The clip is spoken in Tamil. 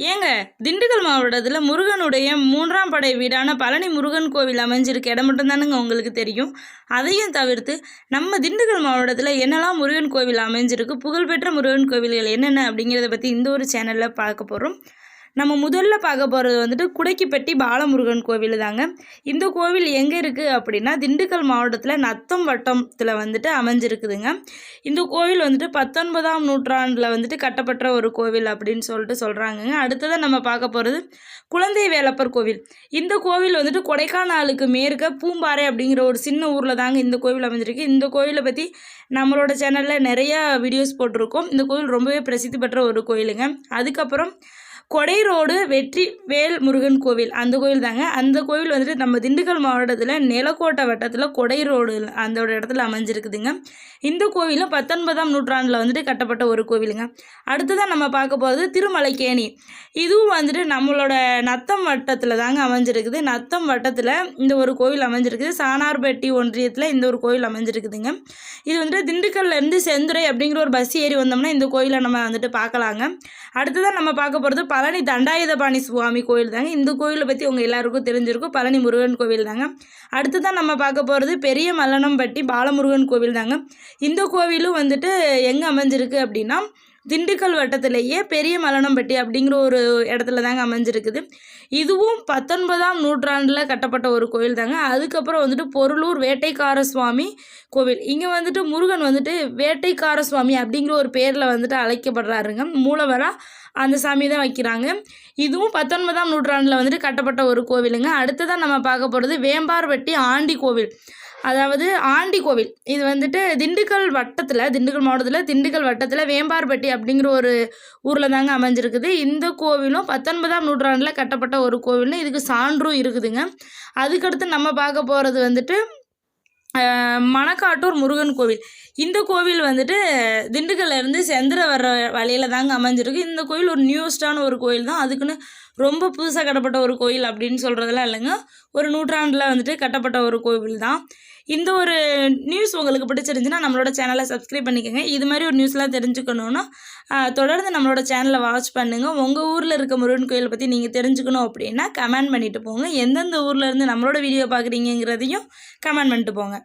ஏங்க திண்டுக்கல் மாவட்டத்தில் முருகனுடைய மூன்றாம் படை வீடான பழனி முருகன் கோவில் அமைஞ்சிருக்க இடம் மட்டும்தானுங்க உங்களுக்கு தெரியும். அதையும் தவிர்த்து நம்ம திண்டுக்கல் மாவட்டத்தில் என்னெல்லாம் முருகன் கோவில் அமைஞ்சிருக்கு புகழ்பெற்ற முருகன் கோவில்கள் என்னென்ன அப்படிங்கிறத பற்றி இந்த ஒரு சேனலில் பார்க்க போகிறோம் நம்ம முதல்ல பார்க்க போகிறது வந்துட்டு குடைக்கிப்பட்டி பாலமுருகன் கோவில் தாங்க இந்த கோவில் எங்கே இருக்குது அப்படின்னா திண்டுக்கல் மாவட்டத்தில் நத்தம் வட்டத்தில் வந்துட்டு அமைஞ்சிருக்குதுங்க. இந்த கோவில் வந்துட்டு பத்தொன்பதாம் நூற்றாண்டில் வந்துட்டு கட்டப்பட்ட ஒரு கோவில் அப்படின்னு சொல்லிட்டு சொல்கிறாங்கங்க அடுத்ததாக நம்ம பார்க்க போகிறது குழந்தை வேலப்பர் கோவில். இந்த கோவில் வந்துட்டு கொடைக்கானலுக்கு மேற்க பூம்பாறை அப்படிங்கிற ஒரு சின்ன ஊரில் தாங்க இந்த கோவில் அமைஞ்சிருக்கு. இந்த கோவிலை பற்றி நம்மளோட சேனலில் நிறையா வீடியோஸ் போட்டிருக்கோம். இந்த கோவில் ரொம்பவே பிரசித்தி பெற்ற ஒரு கோயிலுங்க. அதுக்கப்புறம் கொடை ரோடு வெற்றி வேல் முருகன் கோவில். அந்த கோவில் தாங்க. அந்த கோவில் வந்துட்டு நம்ம திண்டுக்கல் மாவட்டத்தில் நிலக்கோட்டை வட்டத்தில் கொடை ரோடு அந்த ஒரு இடத்துல அமைஞ்சிருக்குதுங்க. இந்த கோவிலும் பத்தொன்பதாம் நூற்றாண்டில் வந்துட்டு கட்டப்பட்ட ஒரு கோவிலுங்க. அடுத்ததான் நம்ம பார்க்க போகிறது திருமலைக்கேணி. இதுவும் வந்துட்டு நம்மளோட நத்தம் வட்டத்தில் தாங்க அமைஞ்சிருக்குது. நத்தம் வட்டத்தில் இந்த ஒரு கோவில் அமைஞ்சிருக்குது. சானார்பட்டி ஒன்றியத்தில் இந்த ஒரு கோவில் அமைஞ்சிருக்குதுங்க. இது வந்துட்டு திண்டுக்கல்லேருந்து செந்துறை அப்படிங்கிற ஒரு பஸ் ஏறி வந்தோம்னா இந்த கோயிலை நம்ம வந்துட்டு பார்க்கலாங்க. அடுத்ததான் நம்ம பார்க்க போகிறது பழனி தண்டாயுதபாணி சுவாமி கோயில் தாங்க. இந்த கோயிலை பற்றி உங்கள் எல்லாருக்கும் தெரிஞ்சிருக்கும். பழனி முருகன் கோவில் தாங்க. அடுத்து தான் நம்ம பார்க்க போகிறது பெரிய மல்லனம்பட்டி பாலமுருகன் கோவில் தாங்க. இந்த கோவிலும் வந்துட்டு எங்கே அமைஞ்சிருக்கு அப்படின்னா திண்டுக்கல் வட்டத்திலேயே பெரிய மலனம்பட்டி அப்படிங்கிற ஒரு இடத்துல தாங்க அமைஞ்சிருக்குது. இதுவும் பத்தொன்பதாம் நூற்றாண்டில் கட்டப்பட்ட ஒரு கோவில் தாங்க. அதுக்கப்புறம் வந்துட்டு பொருளூர் வேட்டைக்கார சுவாமி கோவில். இங்கே வந்துட்டு முருகன் வந்துட்டு வேட்டைக்கார சுவாமி அப்படிங்கிற ஒரு பேரில் வந்துட்டு அழைக்கப்படுறாருங்க. மூலவராக அந்த சாமி தான் வைக்கிறாங்க. இதுவும் பத்தொன்பதாம் நூற்றாண்டில் வந்துட்டு கட்டப்பட்ட ஒரு கோவிலுங்க. அடுத்ததான் நம்ம பார்க்க போகிறது வேம்பார்வட்டி ஆண்டி கோவில். அதாவது ஆண்டி கோவில். இது வந்துட்டு திண்டுக்கல் வட்டத்தில் திண்டுக்கல் மாவட்டத்தில் திண்டுக்கல் வட்டத்தில் வேம்பார்பட்டி அப்படிங்கிற ஒரு ஊரில் தாங்க அமைஞ்சிருக்குது. இந்த கோவிலும் பத்தொன்பதாம் நூற்றாண்டில் கட்டப்பட்ட ஒரு கோவில்னு இதுக்கு சான்றும் இருக்குதுங்க. அதுக்கடுத்து நம்ம பார்க்க போகிறது வந்துட்டு மணக்காட்டூர் முருகன் கோவில். இந்த கோவில் வந்துட்டு திண்டுக்கல்லேருந்து செந்திர வர்ற வழியில் தாங்க அமைஞ்சிருக்கு. இந்த கோவில் ஒரு நியூஸ்டான ஒரு கோயில் தான். அதுக்குன்னு ரொம்ப புதுசாக கட்டப்பட்ட ஒரு கோயில் அப்படின்னு சொல்கிறதெல்லாம் இல்லைங்க. ஒரு நூற்றாண்டில் வந்துட்டு கட்டப்பட்ட ஒரு கோவில் தான். இந்த ஒரு நியூஸ் உங்களுக்கு பிடிச்சிருந்துச்சுன்னா நம்மளோட சேனலை சப்ஸ்கிரைப் பண்ணிக்கோங்க. இது மாதிரி ஒரு நியூஸ்லாம் தெரிஞ்சுக்கணுன்னா தொடர்ந்து நம்மளோட சேனலை வாட்ச் பண்ணுங்கள் உங்கள் ஊரில் இருக்க முருகன் கோயிலை பற்றி நீங்கள் தெரிஞ்சுக்கணும் அப்படின்னா கமெண்ட் பண்ணிட்டு போங்க. எந்தெந்த ஊரில் இருந்து நம்மளோட வீடியோ பார்க்குறீங்கிறதையும் கமெண்ட் பண்ணிட்டு போங்க.